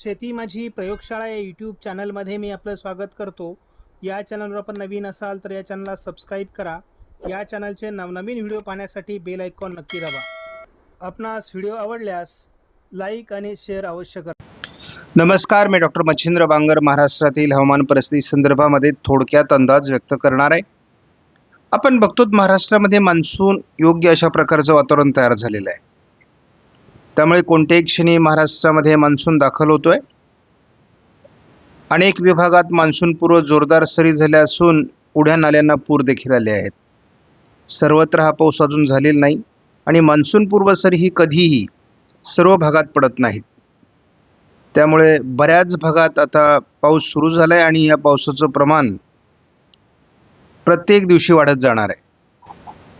शेती माझी प्रयोगशाळा या यूट्यूब चॅनलमध्ये मी आपलं स्वागत करतो. या चॅनलवर आपण नवीन असाल तर या चॅनलला सबस्क्राईब करा. या चॅनलचे नवनवीन व्हिडिओ पाहण्यासाठी बेल आयकॉन नक्की दाबा. आपणास व्हिडिओ आवडल्यास लाईक आणि शेअर अवश्य करा. नमस्कार मी डॉक्टर मच्छिंद्र बांगर महाराष्ट्रातील हवामान परिस्थिती संदर्भामध्ये थोडक्यात अंदाज व्यक्त करणार आहे. आपण बघतो महाराष्ट्रामध्ये मान्सून योग्य अशा प्रकारचं वातावरण तयार झालेलं आहे. त्यामुळे कोणत्याही क्षणी महाराष्ट्रामध्ये मान्सून दाखल होतो आहे अनेक विभागात मान्सूनपूर्व जोरदार सरी झाल्या असून उड्या नाल्यांना पूर देखील आले आहेत. सर्वत्र हा पाऊस अजून झालेला नाही आणि मान्सूनपूर्व सरी ही कधीही सर्व भागात पडत नाहीत. त्यामुळे बऱ्याच भागात आता पाऊस सुरू झाला आहे आणि या पावसाचं प्रमाण प्रत्येक दिवशी वाढत जाणार आहे.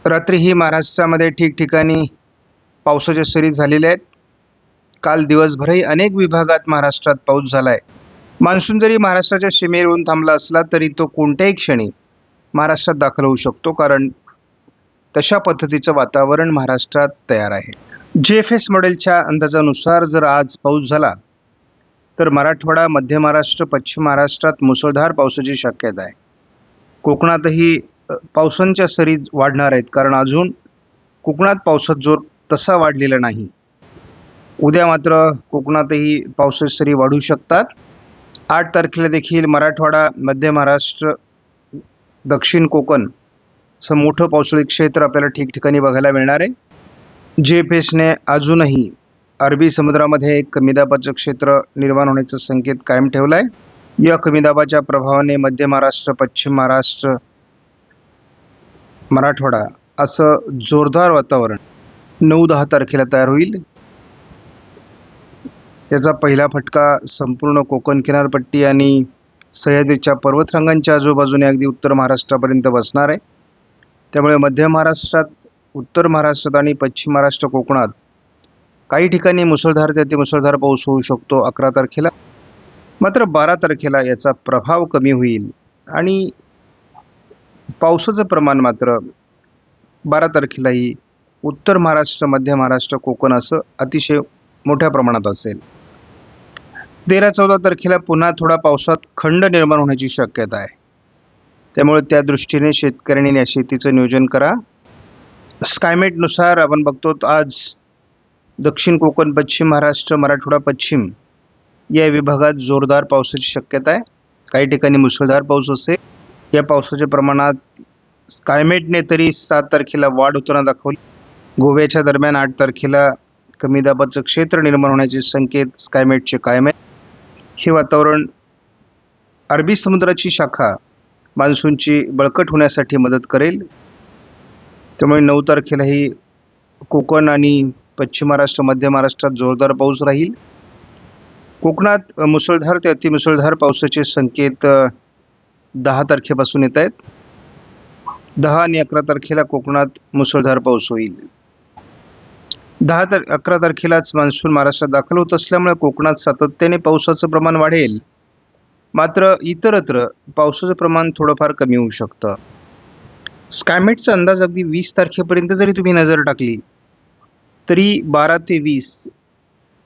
रात्रीही महाराष्ट्रामध्ये ठिकठिकाणी पावसाच्या सरी झालेल्या आहेत. काल दिवसभरही अनेक विभागात महाराष्ट्रात पाऊस झाला आहे मान्सून जरी महाराष्ट्राच्या सीमेवर येऊन थांबला असला तरी तो कोणत्याही क्षणी महाराष्ट्रात दाखल होऊ शकतो कारण तशा पद्धतीचं वातावरण महाराष्ट्रात तयार आहे. जे एफ एस मॉडेलच्या अंदाजानुसार जर आज पाऊस झाला तर मराठवाडा मध्य महाराष्ट्र पश्चिम महाराष्ट्रात मुसळधार पावसाची शक्यता आहे. कोकणातही पावसांच्या सरी वाढणार आहेत कारण अजून कोकणात पावसात जोर तसा वाढलेला नाही. उद्या मात्र कोकणातही पावसाच्या सरी वाढू शकतात. आठ तारखेला देखील मराठवाडा मध्य महाराष्ट्र दक्षिण कोकण असं मोठं पावसाळी क्षेत्र आपल्याला ठिकठिकाणी बघायला मिळणार आहे. जे एफ एसने अजूनही अरबी समुद्रामध्ये एक कमी दाबाचं क्षेत्र निर्माण होण्याचा संकेत कायम ठेवला आहे या कमी दाबाच्या प्रभावाने मध्य महाराष्ट्र पश्चिम महाराष्ट्र मराठवाडा असं जोरदार वातावरण नऊ दहा तारखेला तयार होईल. याचा पहिला फटका संपूर्ण कोकण किनारपट्टी आणि सह्याद्रीच्या पर्वतरांगांच्या आजूबाजूने अगदी उत्तर महाराष्ट्रापर्यंत बसणार आहे. त्यामुळे मध्य महाराष्ट्रात उत्तर महाराष्ट्रात आणि पश्चिम महाराष्ट्र कोकणात काही ठिकाणी मुसळधार ते मुसळधार पाऊस होऊ शकतो अकरा तारखेला. मात्र बारा तारखेला याचा प्रभाव कमी होईल आणि पावसाचं प्रमाण मात्र बारा तारखेलाही उत्तर महाराष्ट्र मध्य महाराष्ट्र कोकण असं अतिशय मोठ्या प्रमाणात असेल. तेरा चौदा तारखेला पुन्हा थोडा पावसात खंड निर्माण होण्याची शक्यता आहे. त्यामुळे त्या दृष्टीने शेतकऱ्यांनी या शेतीचं नियोजन करा. स्कायमेटनुसार आपण बघतो आज दक्षिण कोकण पश्चिम महाराष्ट्र मराठवाडा पश्चिम या विभागात जोरदार पावसाची शक्यता आहे. काही ठिकाणी मुसळधार पाऊस असेल. या पावसाच्या प्रमाणात स्कायमेटने तरी सात तारखेला वाढ होताना दाखवली. गोव्याच्या दरम्यान आठ तारखेला कमी दाबाचं क्षेत्र निर्माण होण्याचे संकेत स्कायमेटचे कायम आहे हे वातावरण अरबी समुद्राची शाखा मान्सूनची बळकट होण्यासाठी मदत करेल. त्यामुळे नऊ तारखेलाही कोकण आणि पश्चिम महाराष्ट्र मध्य महाराष्ट्रात जोरदार पाऊस राहील. कोकणात मुसळधार ते अतिमुसळधार पावसाचे संकेत दहा तारखेपासून येत आहेत. दहा आणि अकरा तारखेला कोकणात मुसळधार पाऊस होईल. दहा तार अकरा तारखेलाच मान्सून महाराष्ट्रात दाखल होत असल्यामुळे कोकणात सातत्याने पावसाचं प्रमाण वाढेल. मात्र इतरत्र पावसाचं प्रमाण थोडंफार कमी होऊ शकतं. स्कायमेटचा अंदाज अगदी वीस तारखेपर्यंत जरी तुम्ही नजर टाकली तरी बारा ते वीस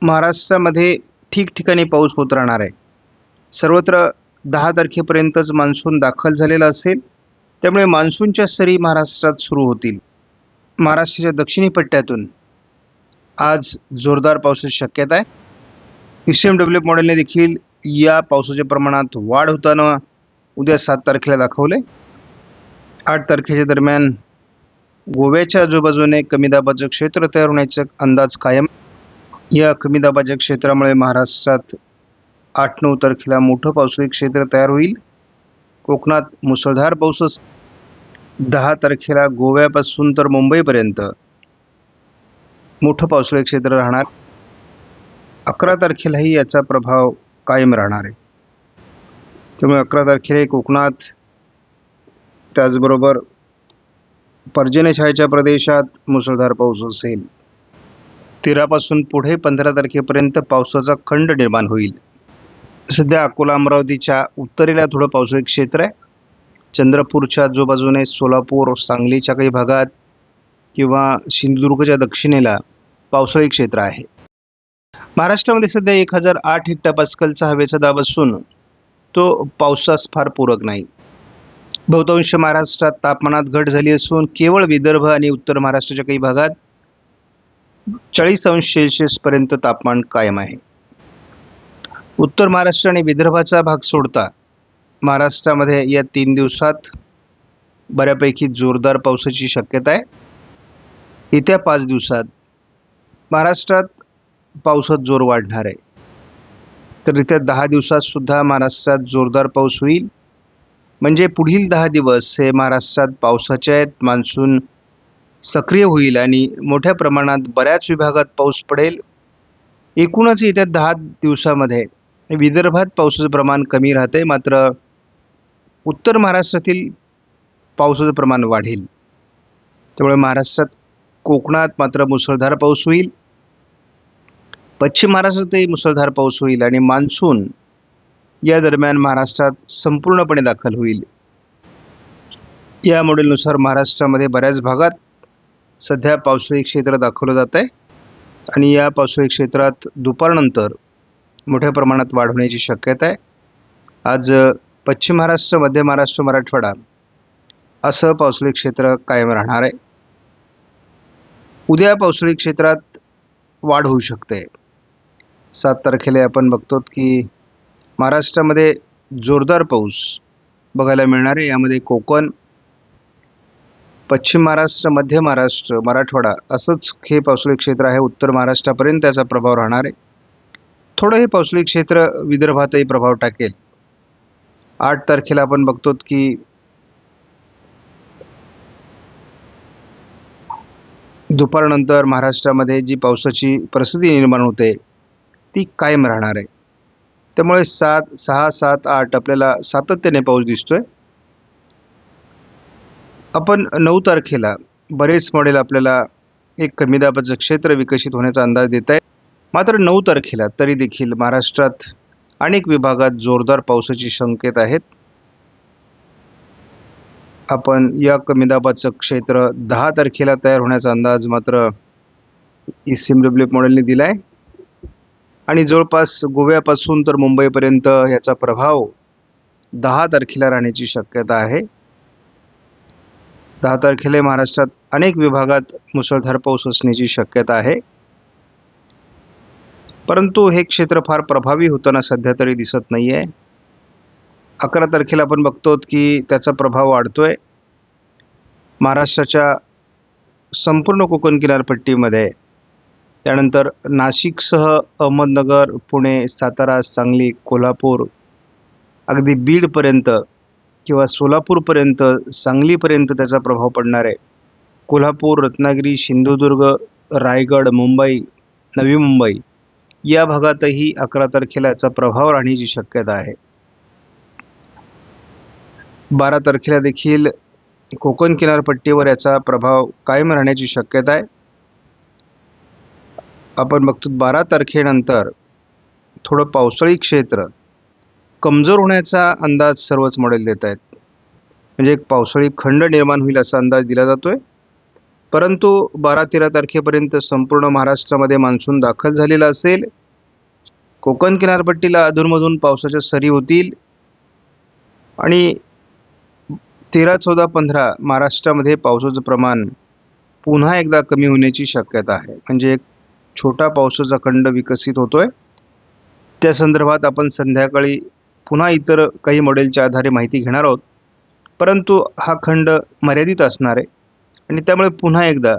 महाराष्ट्रामध्ये ठिकठिकाणी पाऊस होत राहणार आहे. सर्वत्र दहा तारखेपर्यंतच मान्सून दाखल झालेला असेल त्यामुळे मान्सूनच्या सरी महाराष्ट्रात सुरू होतील. महाराष्ट्राच्या दक्षिणी पट्ट्यातून आज जोरदार पावसाची शक्यता आहे. एस एम डब्ल्यू मॉडेलने देखील या पावसाच्या प्रमाणात वाढ होताना उद्या सात तारखेला दाखवले आठ तारखेच्या दरम्यान गोव्याच्या आजूबाजूने कमी दाबाचं क्षेत्र तयार होण्याचा अंदाज कायम. या कमी दाबाच्या क्षेत्रामुळे महाराष्ट्रात आठ नऊ तारखेला मोठं पावसाळी क्षेत्र तयार होईल. कोकणात मुसळधार पाऊस दहा तारखेला गोव्यापासून तर मुंबईपर्यंत मोठं पावसाळी क्षेत्र राहणार. अकरा तारखेलाही याचा प्रभाव कायम राहणार आहे. त्यामुळे अकरा तारखेला कोकणात त्याचबरोबर पर्जन्यछायेच्या प्रदेशात मुसळधार पाऊस असेल. तेरापासून पुढे पंधरा तारखेपर्यंत पावसाचा खंड निर्माण होईल. सध्या अकोला अमरावतीच्या उत्तरेला थोडं पावसाळी क्षेत्र आहे. चंद्रपूरच्या आजूबाजूने सोलापूर सांगलीच्या काही भागात किंवा सिंधुदुर्गच्या दक्षिणेला पावसाळी क्षेत्र आहे. महाराष्ट्रामध्ये सध्या एक हजार आठ हेक्टापास्कलचा हवेचा दाब असून तो पावसास फार पूरक नाही. बहुतांश महाराष्ट्रात तापमानात घट झाली असून केवळ विदर्भ आणि उत्तर महाराष्ट्राच्या काही भागात चाळीस अंश सेल्सिअसपर्यंत तापमान कायम आहे. उत्तर महाराष्ट्र आणि विदर्भाचा भाग सोडता महाराष्ट्रामध्ये या तीन दिवसात बऱ्यापैकी जोरदार पावसाची शक्यता आहे. येत्या पाच दिवसात महाराष्ट्रात पावसात जोर वाढणार आहे. तर इथे दहा दिवसात सुद्धा महाराष्ट्रात जोरदार पाऊस होईल. म्हणजे पुढील दहा दिवस हे महाराष्ट्रात पावसाचे आहेत मान्सून सक्रिय होईल आणि मोठ्या प्रमाणात बऱ्याच विभागात पाऊस पडेल. एकूणच येत्या दहा दिवसामध्ये विदर्भात पावसाचं प्रमाण कमी राहते मात्र उत्तर महाराष्ट्रातील पावसाचं प्रमाण वाढेल. त्यामुळे महाराष्ट्रात कोकणात मात्र मुसळधार पाऊस होईल. पश्चिम महाराष्ट्रातही मुसळधार पाऊस होईल आणि मान्सून या दरम्यान महाराष्ट्रात संपूर्णपणे दाखल होईल. या मॉडेलनुसार महाराष्ट्रामध्ये बऱ्याच भागात सध्या पावसाळी क्षेत्र दाखवलं जात आहे आणि या पावसाळी क्षेत्रात दुपारनंतर मोठ्या प्रमाणात वाढ होण्याची शक्यता आहे. आज पश्चिम महाराष्ट्र मध्य महाराष्ट्र मराठवाडा असं पावसाळी क्षेत्र कायम राहणार आहे. उद्या पावसाळी क्षेत्रात वाढ होऊ शकते. सात तारखेला आपण बघतो की महाराष्ट्रामध्ये जोरदार पाऊस बघायला मिळणार आहे. यामध्ये कोकण पश्चिम महाराष्ट्र मध्य महाराष्ट्र मराठवाडा असंच हे पावसाळी क्षेत्र आहे. उत्तर महाराष्ट्रापर्यंत त्याचा प्रभाव राहणार आहे. थोडं हे पावसाळी क्षेत्र विदर्भातही प्रभाव टाकेल. आठ तारखेला आपण बघतो की दुपारनंतर महाराष्ट्रामध्ये जी पावसाची परिस्थिती निर्माण होते ती कायम राहणार आहे. त्यामुळे सात सहा सात आठ आपल्याला सातत्याने पाऊस दिसतोय. आपण नऊ तारखेला बरेच मॉडेल आपल्याला एक कमी दाबाचं क्षेत्र विकसित होण्याचा अंदाज देत आहे मात्र नऊ तारखेला तरी देखील महाराष्ट्रात अनेक विभागात जोरदार पावसाची संकेत आहेत. आपण या कमी दाबाचं क्षेत्र दहा तारखेला तयार होण्याचा अंदाज मात्र ई डब्ल्यू मॉडेलने दिला आहे आणि जवळपास गोव्यापासून तर मुंबईपर्यंत याचा प्रभाव दहा तारखेला राहण्याची शक्यता आहे. दहा तारखेला महाराष्ट्रात अनेक विभागात मुसळधार पाऊस असण्याची शक्यता आहे. परंतु हे क्षेत्र फार प्रभावी होताना सध्या तरी दिसत नाही आहे अकरा तारखेला आपण बघतो की त्याचा प्रभाव वाढतोय. महाराष्ट्राच्या संपूर्ण कोकण किनारपट्टीमध्ये त्यानंतर नाशिकसह अहमदनगर पुणे सातारा सांगली कोल्हापूर अगदी बीडपर्यंत किंवा सोलापूरपर्यंत सांगलीपर्यंत त्याचा प्रभाव पडणार आहे. कोल्हापूर रत्नागिरी सिंधुदुर्ग रायगड मुंबई नवी मुंबई या भागातही अकरा तारखेला याचा प्रभाव राहण्याची शक्यता आहे. बारा तारखेला देखील कोकण किनारपट्टीवर याचा प्रभाव कायम राहण्याची शक्यता आहे. आपण बघतो बारा तारखेनंतर थोडं पावसाळी क्षेत्र कमजोर होण्याचा अंदाज सर्वच मॉडेल देत आहेत. म्हणजे एक पावसाळी खंड निर्माण होईल असा अंदाज दिला जातोय. परंतु बारा तेरा तारखेपर्यंत संपूर्ण महाराष्ट्रामध्ये मान्सून दाखल झालेला असेल. कोकण किनारपट्टीला अधूनमधून पावसाच्या सरी होतील. आणि तेरा चौदा पंधरा महाराष्ट्रामध्ये पावसाचं प्रमाण पुन्हा एकदा कमी होण्याची शक्यता आहे. म्हणजे एक छोटा पावसाचा खंड विकसित होतोय. त्या संदर्भात आपण संध्याकाळी पुन्हा इतर काही मॉडेलच्या आधारे माहिती घेणार आहोत. परंतु हा खंड मर्यादित असणार आहे. आणि त्यामुळे पुन्हा एकदा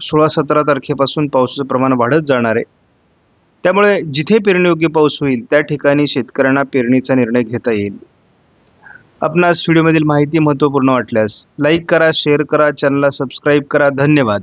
सोळा सतरा तारखेपासून पावसाचं प्रमाण वाढत जाणार आहे. त्यामुळे जिथे पेरणीयोग्य पाऊस होईल त्या ठिकाणी शेतकऱ्यांना पेरणीचा निर्णय घेता येईल. आपणास व्हिडिओमधील माहिती महत्त्वपूर्ण वाटल्यास लाईक करा शेअर करा चॅनलला सबस्क्राईब करा. धन्यवाद.